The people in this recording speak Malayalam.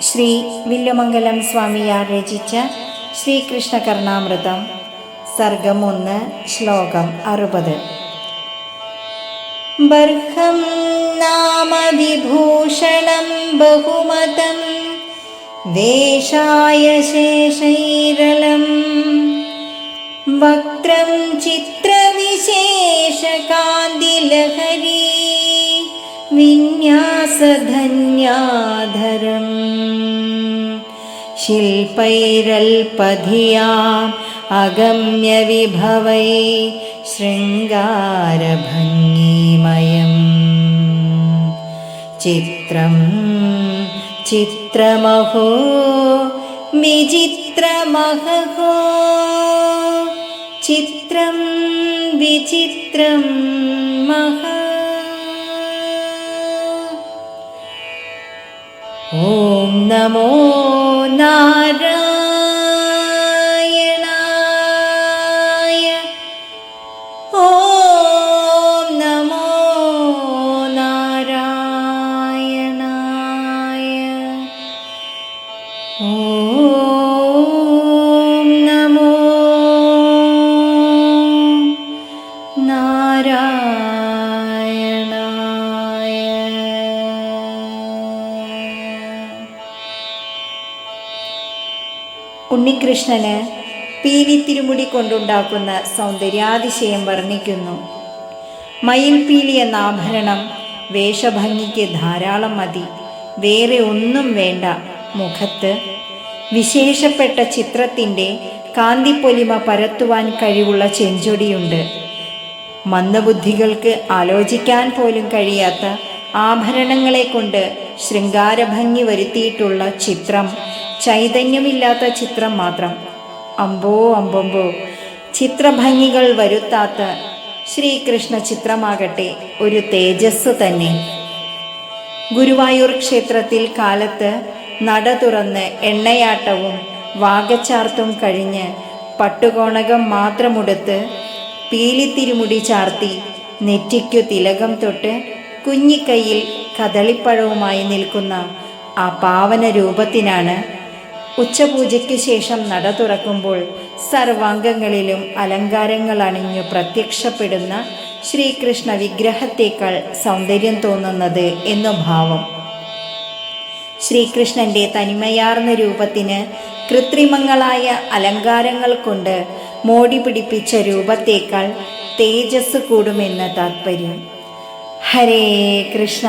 ശ്രീ വില്ലുമംഗലം സ്വാമിയാർ രചിച്ച ശ്രീകൃഷ്ണ കർണാമൃതം സർഗം ഒന്ന് ശ്ലോകം അറുപത്. ബർഹം നാമവിഭൂഷണം ബഹുമതം വേഷായ ശേഷൈരളം. വക്രം ചിത്രവിശേഷകാന്തിലഹരീ विन्यासधन्याधरम्। शिल्पैरल्पधिया अगम्यविभवै शृङ्गारभङ्गीमयम्। चित्रं चित्रमहो विचित्रमहो चित्रं विचित्रं मह ॐ नमो नारायणाय। ॐ नमो नारायणाय। ॐ ഉണ്ണികൃഷ്ണന് പീലിത്തിരുമുടി കൊണ്ടുണ്ടാക്കുന്ന സൗന്ദര്യാതിശയം വർണിക്കുന്നു. മയിൽപീലി എന്ന ആഭരണം വേഷഭംഗിക്ക് ധാരാളം മതി. വേറെ ഒന്നും വേണ്ട. മുഖത്ത് വിശേഷപ്പെട്ട ചിത്രത്തിന്റെ കാന്തിപ്പൊലിമ പരത്തുവാൻ കഴിവുള്ള ചെഞ്ചൊടിയുണ്ട്. മന്ദബുദ്ധികൾക്ക് ആലോചിക്കാൻ പോലും കഴിയാത്ത ആഭരണങ്ങളെ കൊണ്ട് ശൃംഗാരഭംഗി വരുത്തിയിട്ടുള്ള ചിത്രം ചൈതന്യമില്ലാത്ത ചിത്രം മാത്രം. അമ്പോ അമ്പമ്പോ. ചിത്രഭംഗികൾ വരുത്താത്ത ശ്രീകൃഷ്ണ ചിത്രമാകട്ടെ ഒരു തേജസ് തന്നെ. ഗുരുവായൂർ ക്ഷേത്രത്തിൽ കാലത്ത് നട തുറന്ന് എണ്ണയാട്ടവും വാഗച്ചാർത്തും കഴിഞ്ഞ് പട്ടുകോണകം മാത്രമുടുത്ത് പീലിത്തിരുമുടി ചാർത്തി നെറ്റിക്കു തിലകം തൊട്ട് കുഞ്ഞിക്കൈയിൽ കദളിപ്പഴവുമായി നിൽക്കുന്ന ആ പാവന രൂപത്തിനാണ് ഉച്ചപൂജയ്ക്ക് ശേഷം നട തുറക്കുമ്പോൾ സർവാംഗങ്ങളിലും അലങ്കാരങ്ങൾ അണിഞ്ഞു പ്രത്യക്ഷപ്പെടുന്ന ശ്രീകൃഷ്ണ വിഗ്രഹത്തേക്കാൾ സൗന്ദര്യം തോന്നുന്നത് എന്നു ഭാവം. ശ്രീകൃഷ്ണന്റെ തനിമയാർന്ന രൂപത്തിന് കൃത്രിമങ്ങളായ അലങ്കാരങ്ങൾ കൊണ്ട് മോടി പിടിപ്പിച്ച രൂപത്തേക്കാൾ തേജസ് കൂടുമെന്ന് താത്പര്യം. ഹരേ കൃഷ്ണ.